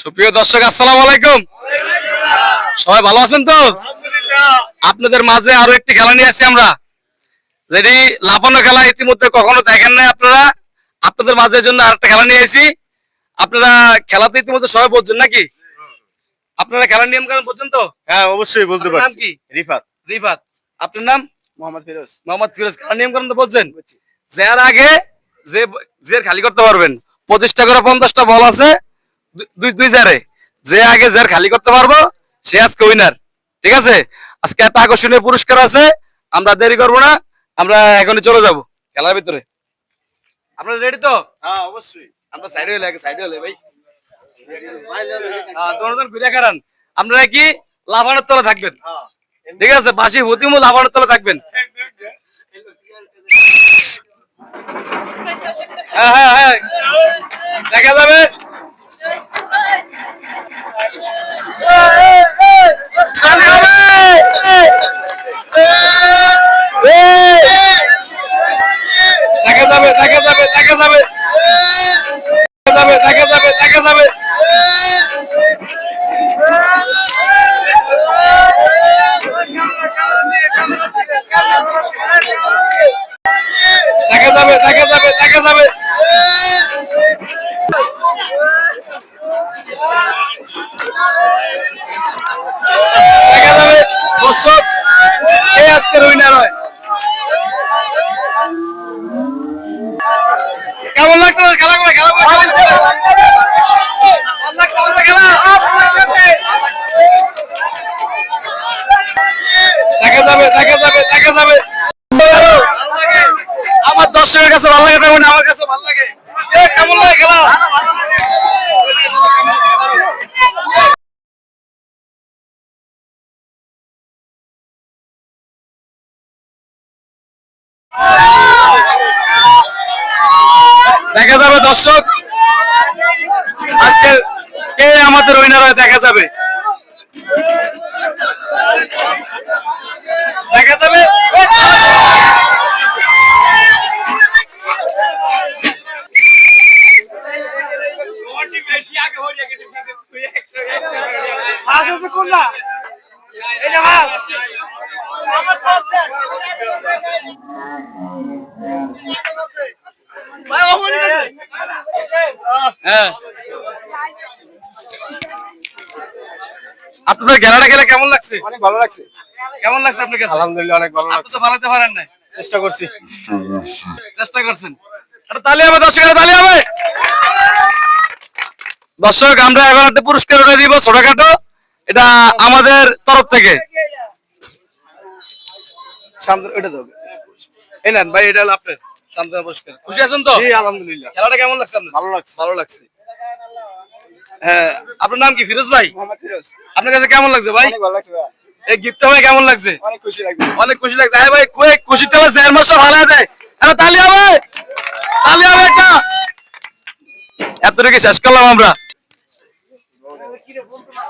সুপ্রিয় দর্শক আসসালাম আলাইকুম। সবাই ভালো আছেন তো? আপনাদের মাঝে আরও একটি খেলা নিয়ে আসছি আমরা। যেটি লাফানো খেলা ইতিমধ্যে কখনো দেখেন নাই আপনারা। আপনাদের মাঝে জন্য আরেকটা খেলা নিয়ে এসেছি আপনারা খেলাতে ইতিমধ্যে সবাই বলছেন নাকি? আপনারা খেলার নিয়ম কানুন বলছেন তো? হ্যাঁ অবশ্যই বলতে আপনার নাম কি? রিফাত। রিফাত। আপনার নাম? মোহাম্মদ ফিরোজ। মোহাম্মদ ফিরোজ। খেলার নিয়ম কানুন তো বলছেন? যার আগে যে যে খালি করতে পারবেন। পঁচিশটা করে পঞ্চাশটা বল আছে। দুই দুই জারে। যে আগে যার খালি করতে পারব সে আজকে উইনার ঠিক আছে? আজকে একটা আকর্ষণীয় পুরস্কার আছে আমরা দেরি করব না আমরা এখনই চলে যাব খেলার ভিতরে। আপনারা রেডি তো? হ্যাঁ অবশ্যই। আমরা সাইডে হলে আগে সাইডে হলে ভাই। হ্যাঁ দোনোজন ঘুরে খারান। আপনারা কি লাভানোর তলে থাকবেন? ঠিক আছে বাসি হতিমু লাভানোর তলে থাকবেন। হ্যাঁ হ্যাঁ হ্যাঁ। দেখা যাবে। দেখা যাবে দেখা যাবে দেখা যাবে। যাবে দেখা যাবে দেখা যাবে দেখা যাবে দেখা যাবে কাছে ভালো লাগে তেমন আমার কাছে ভালো লাগে। কেমন লাগে খেলা? দেখা যাবে, দর্শক। আজকে কে আমাদের উইনার হয় দেখা যাবে। হাঁস আছে কোনটা? এটা হাঁস। হ্যাঁ। আপনাদের খেলাটা খেলে কেমন লাগছে? অনেক ভালো লাগছে। কেমন লাগছে আপনার কাছে? আলহামদুলিল্লাহ অনেক ভালো আপনি লাগছে। তো ভালোতে পারেন না চেষ্টা করছি। চেষ্টা করছেন। তালি হবে দর্শকের তালি হবে! দর্শক আমরা এখন একটা পুরস্কার উঠে দিব ছোটখাটো। এটা আমাদের তরফ থেকে। ওটা দেবে এই নেন ভাই এটা আপনার সান্ত্বনা পুরস্কার। খুশি আছেন তো? আলহামদুলিল্লাহ। খেলাটা কেমন লাগছে আপনার? ভালো লাগছে। ভালো লাগছে। হ্যাঁ আপনার নাম কি? ফিরোজ ভাই? মোহাম্মদ আপনার কাছে কেমন লাগছে ভাই? ভালো লাগছে ভাই। এই গিফটটা ভাই কেমন লাগছে? অনেক খুশি লাগছে। অনেক খুশি লাগছে। হ্যাঁ ভাই কুয়ে খুশির জের মাসে ভালো দেয় হ্যাঁ তালি হবে তালি হবে একটা। এতটুকু শেষ করলাম আমরা। Quiero comprar.